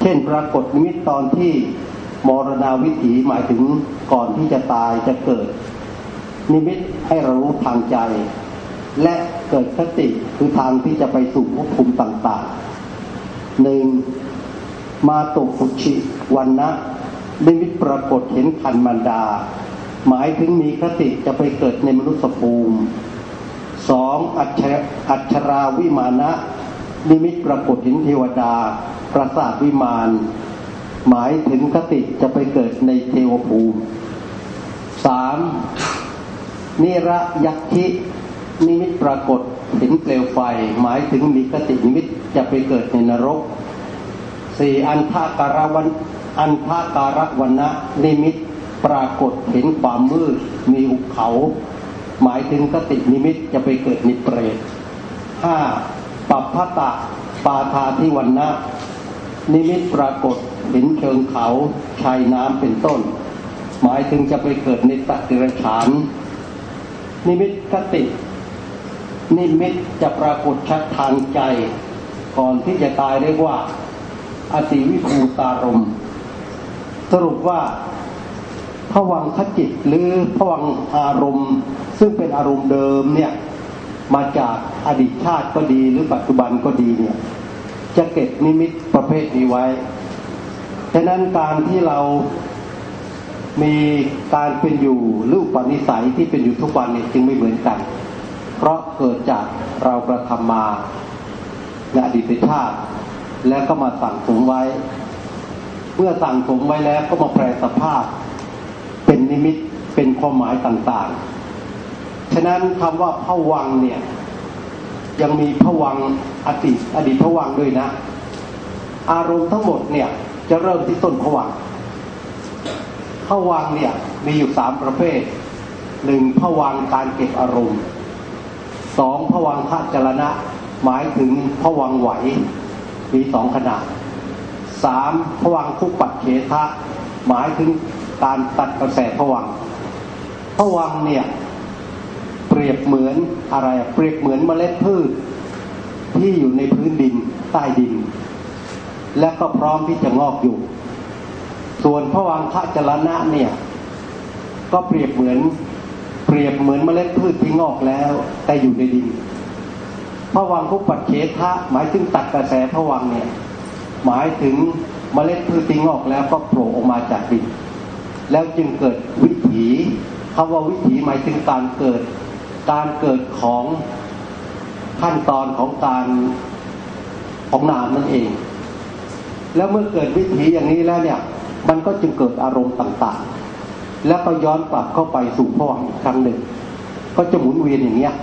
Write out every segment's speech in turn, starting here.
เช่นปรากฏนิมิตตอนที่มรณาวิถีหมายถึงก่อนที่จะตายจะเกิด นิมิตให้เรารู้ทางใจ และเกิดคติคือทางที่จะไปสู่ภพภูมิต่างๆหนึ่งมาตุกุชิวันนะนิมิตปรากฏเห็นคันมันดา หมายถึงมีคติจะไปเกิดในมนุษย์ภูมิสองอัจฉอัชราวิมานะนิมิตปรากฏเห็นเทวดา ประสาทวิมาน หมายถึงคติจะไปเกิดในเทวภูมิสามนิระยักษินิมิตปรากฏเห็นเปลวไฟ หมายถึงมีคตินิมิตจะไปเกิดในนรกสี่อันทาการวันอันทาการวันนะนิมิตปรากฏเห็นความมืดมีหุบเขา หมายถึงคตินิมิตจะไปเกิดในเปรตห้าปัปพตะปาทาทิวันนะ นิมิตปรากฏเห็นเชิงเขาชายน้ำเป็นต้น หมายถึงจะไปเกิดในสัตว์เดรัจฉาน นิมิตคติ นิมิตจะปรากฏชัดทางใจ ก่อนที่จะตายเรียกว่า อติวิภูตารม สรุปว่าผวังขจิตหรือผวังอารมณ์ ซึ่งเป็นอารมณ์เดิมเนี่ยมาจากอดีตชาติก็ดีหรือปัจจุบันก็ดีเนี่ย จะเก็บนิมิตประเภทนี้ไว้ฉะนั้นการที่เรามีการเป็นอยู่รือปณิสัยที่เป็นอยู่ทุกวันเนี่ยจึงไม่เหมือนกัน เพราะเกิดจากเรากระทำมาในอดีตชาติ แล้วก็มาสั่งสมไว้ เมื่อสั่งสมไว้แล้วก็มาแปลสภาพ เป็นนิมิตเป็นความหมายต่างๆ ฉะนั้นคำว่าพวังเนี่ย ยังมีพวัง อดีตอดีตพวังด้วยนะ อารมณ์ทั้งหมดเนี่ยจะเริ่มที่ต้นพวังพวังเนี่ยมีอยู่สามประเภทหนึ่งพวังการเก็บอารมณ์สองพวังพระจรณะ หมายถึงพวังไหว มีสองขนาดสามพวังคุปัดเฉทะหมายถึงการตัดกระแสพวังพวังเนี่ยเปรียบเหมือนอะไรเปรียบเหมือนเมล็ดพืช ที่อยู่ในพื้นดินใต้ดิน และก็พร้อมที่จะงอกอยู่ ส่วนพระวังคะจรณะเนี่ย ก็เปรียบเหมือนเปรียบเหมือนเมล็ดพืชที่งอกแล้ว แต่อยู่ในดินพระวังคุปัดเฉทะหมายถึงตัดกระแสพระวังเนี่ย หมายถึงเมล็ดพืชที่งอกแล้วก็โผล่ออกมาจากดิน แล้วจึงเกิดวิถีคำว่าวิถีหมายถึงการเกิด การเกิดของ ขั้นตอนของการของนามนั่นเอง แล้วเมื่อเกิดวิถีอย่างนี้แล้วเนี่ย มันก็จึงเกิดอารมณ์ต่างๆ แล้วก็ย้อนกลับเข้าไปสู่พวังอีกครั้งหนึ่ง ก็จะหมุนเวียนอย่างเนี้ย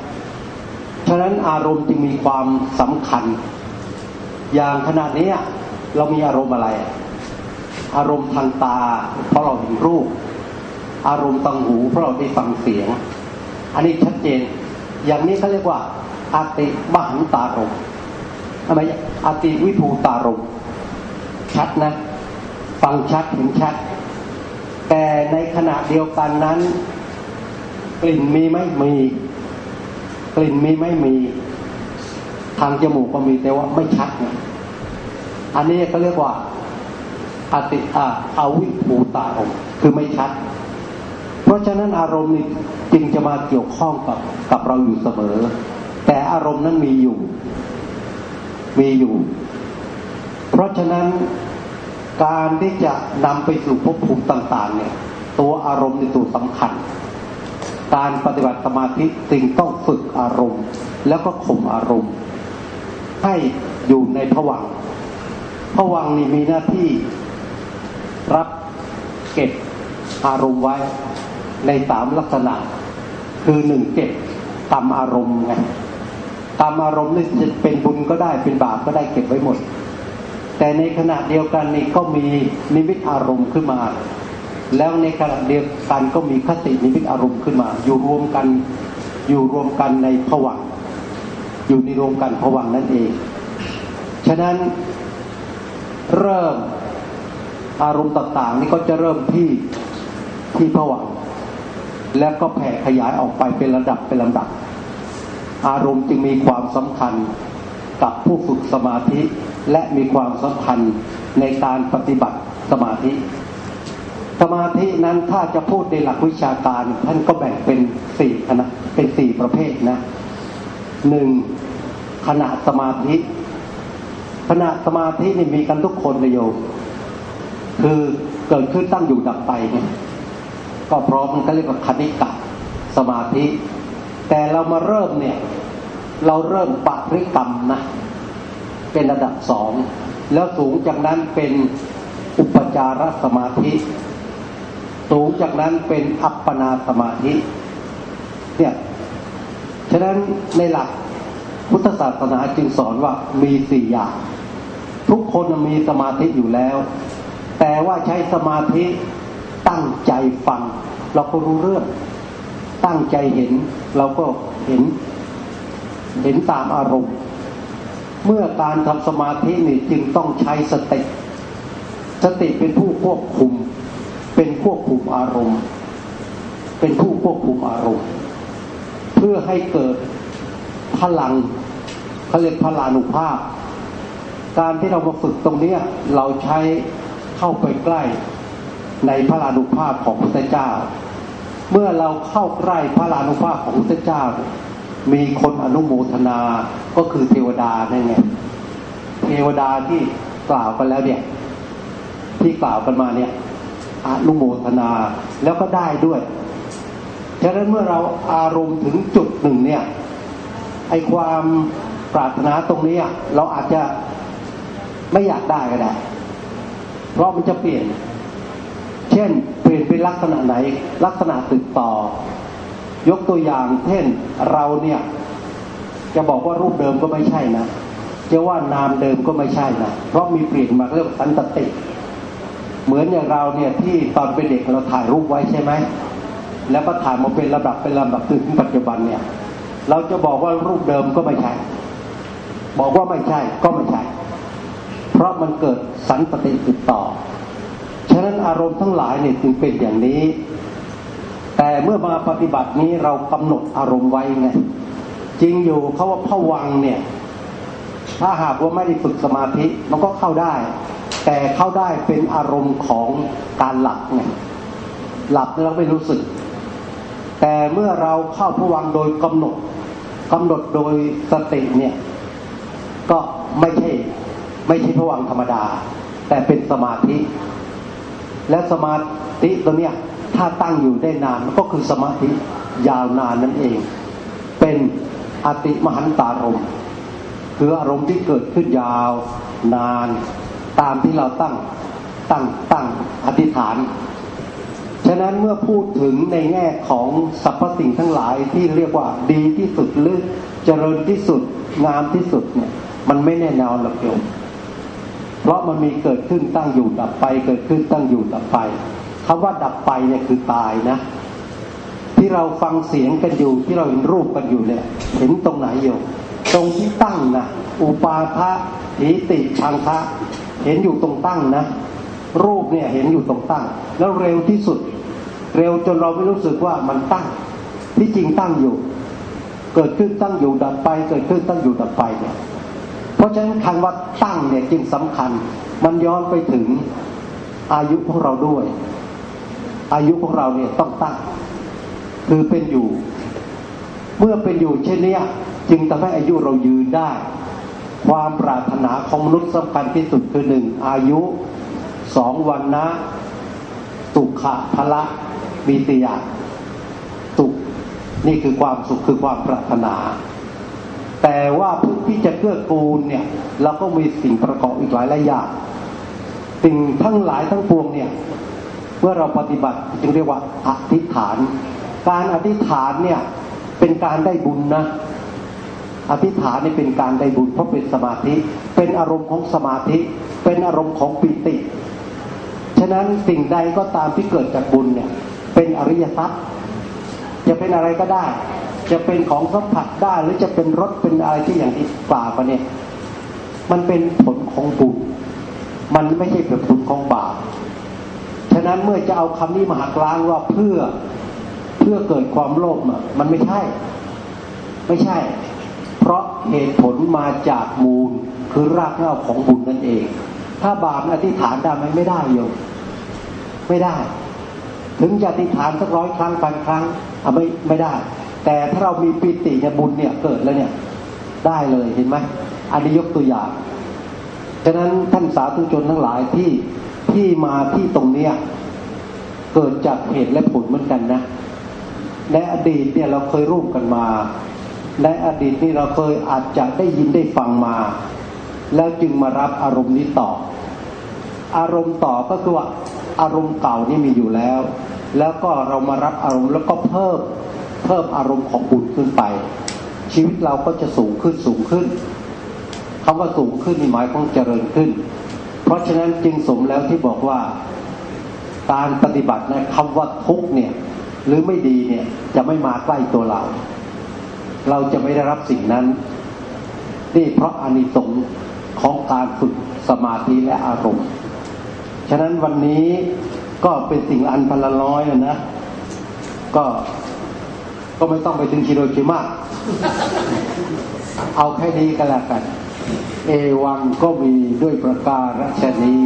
ฉะนั้นอารมณ์จึงมีความสำคัญ อย่างขณะนี้เรามีอารมณ์อะไร อารมณ์ทางตา เพราะเราเห็นรูป อารมณ์ทางหูเพราะเราได้ฟังเสียง อันนี้ชัดเจน อย่างนี้เขาเรียกว่า อติมหันตารมทำไมอติวิภูตารมชัดนะ ฟังชัดเห็นชัด แต่ในขณะเดียวกันนั้น กลิ่นมีไหมมี กลิ่นมีไม่มี ทางจมูกก็มีแต่ว่าไม่ชัดนะอันนี้เขาเรียกว่าอติอาอาวิภูตารมคือไม่ชัด เพราะฉะนั้นอารมณ์นี้จึงจะมาเกี่ยวข้องกับกับเราอยู่เสมอ แต่อารมณ์นั้นมีอยู่ มีอยู่ เพราะฉะนั้นการที่จะนำไปสู่ภพภูมิต่างๆ เนี่ย ตัวอารมณ์ในตัวสำคัญ การปฏิบัติสมาธิจึงต้องฝึกอารมณ์ แล้วก็ข่มอารมณ์ ให้อยู่ในผวังผวังนี่มีหน้าที่รับเก็บอารมณ์ไว้ในสามลักษณะ คือหนึ่งเก็บกรรมอารมณ์ไง กรรมอารมณ์นี่จะเป็นบุญก็ได้เป็นบาปก็ได้เก็บไว้หมด แต่ในขณะเดียวกันนี่ก็มีนิมิตอารมณ์ขึ้นมา แล้วในขณะเดียวกันก็มีคตินิมิตอารมณ์ขึ้นมา อยู่รวมกันอยู่รวมกันในผวังอยู่ในรวมกันผวังนั่นเอง ฉะนั้นเริ่มอารมณ์ต่างๆ นี่ก็จะเริ่มที่ที่ผวังแล้วก็แผ่ขยายออกไปเป็นระดับเป็นลำดับ อารมณ์จึงมีความสำคัญกับผู้ฝึกสมาธิและมีความสำคัญในการปฏิบัติสมาธิ สมาธินั้นถ้าจะพูดในหลักวิชาการ ท่านก็แบ่งเป็นสี่คณะเป็นสี่ประเภทนะหนึ่งขณะสมาธิขณะสมาธินี่มีกันทุกคนเลยโยมคือเกิดขึ้นตั้งอยู่ดับไปเนี่ยก็พร้อมมันก็เรียกว่าคณิกะสมาธิ แต่เรามาเริ่มเนี่ย เราเริ่มปริกรรมนะ เป็นระดับสองแล้วสูงจากนั้นเป็นอุปจารสมาธิ สูงจากนั้นเป็นอัปปนาสมาธิ เนี่ย ฉะนั้นในหลักพุทธศาสนาจึงสอนว่ามีสี่อย่าง ทุกคนมีสมาธิอยู่แล้ว แต่ว่าใช้สมาธิตั้งใจฟัง เราก็รู้เรื่อง ตั้งใจเห็นเราก็เห็น เห็นตามอารมณ์ เมื่อการทำสมาธินี่จึงต้องใช้สติสติเป็นผู้ควบคุม เป็นควบคุมอารมณ์ เป็นผู้ควบคุมอารมณ์ เพื่อให้เกิดพลังเขาเรียกพลานุภาพ การที่เรามาฝึกตรงนี้เราใช้เข้าไปใกล้ในพลานุภาพของพระเจ้า เมื่อเราเข้าใกล้พระลานุภาพของพระพุทธเจ้า มีคนอนุโมทนาก็คือเทวดานั่นไงเทวดาที่กล่าวกันแล้วเนี่ย ที่กล่าวกันมาเนี่ยอนุโมทนาแล้วก็ได้ด้วยฉะนั้นเมื่อเราอารมณ์ถึงจุดหนึ่งเนี่ยไอความปรารถนาตรงนี้เราอาจจะไม่อยากได้ก็ได้ เพราะมันจะเปลี่ยน เช่น ปลี่ยนเป็นลักษณะไหน ลักษณะติดต่อ ยกตัวอย่าง เช่นเราเนี่ยจะบอกว่ารูปเดิมก็ไม่ใช่นะจะว่านามเดิมก็ไม่ใช่นะเพราะมีเปลี่ยนมาเรื่องสันตติ เหมือนอย่างเราเนี่ยที่ตอนเป็นเด็กเราถ่ายรูปไว้ใช่ไหมแล้วก็ถ่ายมาเป็นระดับเป็นลำดับถึงปัจจุบันเนี่ย เราจะบอกว่ารูปเดิมก็ไม่ใช่ บอกว่าไม่ใช่ก็ไม่ใช่ เพราะมันเกิดสันตติติดต่อะนั้นอารมณ์ทั้งหลายเนี่ยจึงเป็นอย่างนี้ แต่เมื่อมาปฏิบัตินี้เรากำหนดอารมณ์ไว้ไงจริงอยู่เขาว่าผวังเนี่ย ถ้าหากว่าไม่ได้ฝึกสมาธิมันก็เข้าได้ แต่เข้าได้เป็นอารมณ์ของการหลับไงหลับแล้วไม่รู้สึก แต่เมื่อเราเข้าผวังโดยกำหนดกำหนดโดยสติเนี่ย ก็ไม่ใช่ไม่ใช่ผวังธรรมดา แต่เป็นสมาธิ และสมาธิตัวเนี้ยถ้าตั้งอยู่ได้นานก็คือสมาธิยาวนานนั่นเอง เป็นอติมหันตารมณ์คืออารมณ์ที่เกิดขึ้นยาวนานตามที่เราตั้งตั้งตั้งอธิษฐาน ฉะนั้นเมื่อพูดถึงในแง่ของสรรพสิ่งทั้งหลายที่เรียกว่าดีที่สุดหรือเจริญที่สุดงามที่สุดเนี่ยมันไม่แน่นอนหรอกโยม เพราะมันมีเกิดขึ้นตั้งอยู่ดับไป เกิดขึ้นตั้งอยู่ดับไปคำว่าดับไปเนี่ยคือตายนะ ที่เราฟังเสียงกันอยู่ที่เราเห็นรูปกันอยู่เนี่ย เห็นตรงไหนอยู่ตรงที่ตั้งนะอุปาทะหิติชังทะเห็นอยู่ตรงตั้งนะ รูปเนี่ยเห็นอยู่ตรงตั้ง แล้วเร็วที่สุด เร็วจนเราไม่รู้สึกว่ามันตั้ง ที่จริงตั้งอยู่ เกิดขึ้นตั้งอยู่ดับไป เกิดขึ้นตั้งอยู่ดับไปเนี่ย ราะฉะนั้นคำว่าตั้งเนี่ยจึงสำคัญ มันย้อนไปถึงอายุของเราด้วย อายุของเราเนี่ยต้องตั้ง คือเป็นอยู่ เมื่อเป็นอยู่เช่นนี้จึงทำให้อายุเรายืนได้ ความปรารถนาของมนุษย์สำคัญที่สุดคือหนึ่งอายุสองวันนะสุขะพละมีตียสุขนี่คือความสุขคือความปรารถนา แต่ว่าพฤ ที่จะเกื้อกูลเนี่ย เราก็มีสิ่งประกอบอีกหลายหลายอย่างสิ่งทั้งหลายทั้งปวงเนี่ย เมื่อเราปฏิบัติจึงเรียกว่าอธิษฐาน การอธิษฐานเนี่ยเป็นการได้บุญนะ อธิษฐานนี่เป็นการได้บุญเพราะเป็นสมาธิ เป็นอารมณ์ของสมาธิ เป็นอารมณ์ของปิติ ฉะนั้นสิ่งใดก็ตามที่เกิดจากบุญเนี่ย เป็นอริยทรัพย์จะเป็นอะไรก็ได้ จะเป็นของสัมผัสได้หรือจะเป็นรถเป็นอะไรที่อย่างที่กล่าวไปเนี่ย มันเป็นผลของบุญมันไม่ใช่เป็นผลของบาปฉะนั้นเมื่อจะเอาคำนี้มาหักล้างว่าเพื่อเพื่อเกิดความโลภมันไม่ใช่ ไม่ใช่ เพราะเหตุผลมาจากมูลคือรากเหง้าของบุญนั่นเอง ถ้าบาปอธิษฐานได้ไหมไม่ได้โยมไม่ได้ ถึงจะอธิษฐานสักร้อยครั้งพันครั้งอะไม่ไม่ได้ แต่ถ้าเรามีปิติเนี่ยบุญเนี่ยเกิดแล้วเนี่ย ได้เลยเห็นไหมอันนี้ยกตัวอย่างฉะนั้นท่านสาธุชนทั้งหลายที่ที่มาที่ตรงเนี้ยเกิดจากเหตุและผลเหมือนกันนะในอดีตเนี่ยเราเคยร่วมกันมาในอดีตนี่เราเคยอาจจะได้ยินได้ฟังมา แล้วจึงมารับอารมณ์นี้ต่อ อารมณ์ต่อก็คือว่าอารมณ์เก่านี่มีอยู่แล้ว แล้วก็เรามารับอารมณ์แล้วก็เพิ่ม เพิ่มอารมณ์ของบุญขึ้นไป ชีวิตเราก็จะสูงขึ้นสูงขึ้นคำว่าสูงขึ้นนี่หมายความเจริญขึ้น เพราะฉะนั้นจึงสมแล้วที่บอกว่าการปฏิบัตินะคำว่าทุกเนี่ยหรือไม่ดีเนี่ยจะไม่มาใกล้ตัวเรา เราจะไม่ได้รับสิ่งนั้น นี่เพราะอานิสงส์ของการฝึกสมาธิและอารมณ์ ฉะนั้นวันนี้ก็เป็นสิ่งอันพันละร้อยนะ ก็ ก็ไม่ต้องไปถึงคิโรชิมะเอาแค่นี้ก็แล้วกัน เอวังก็มีด้วยประการรัชนี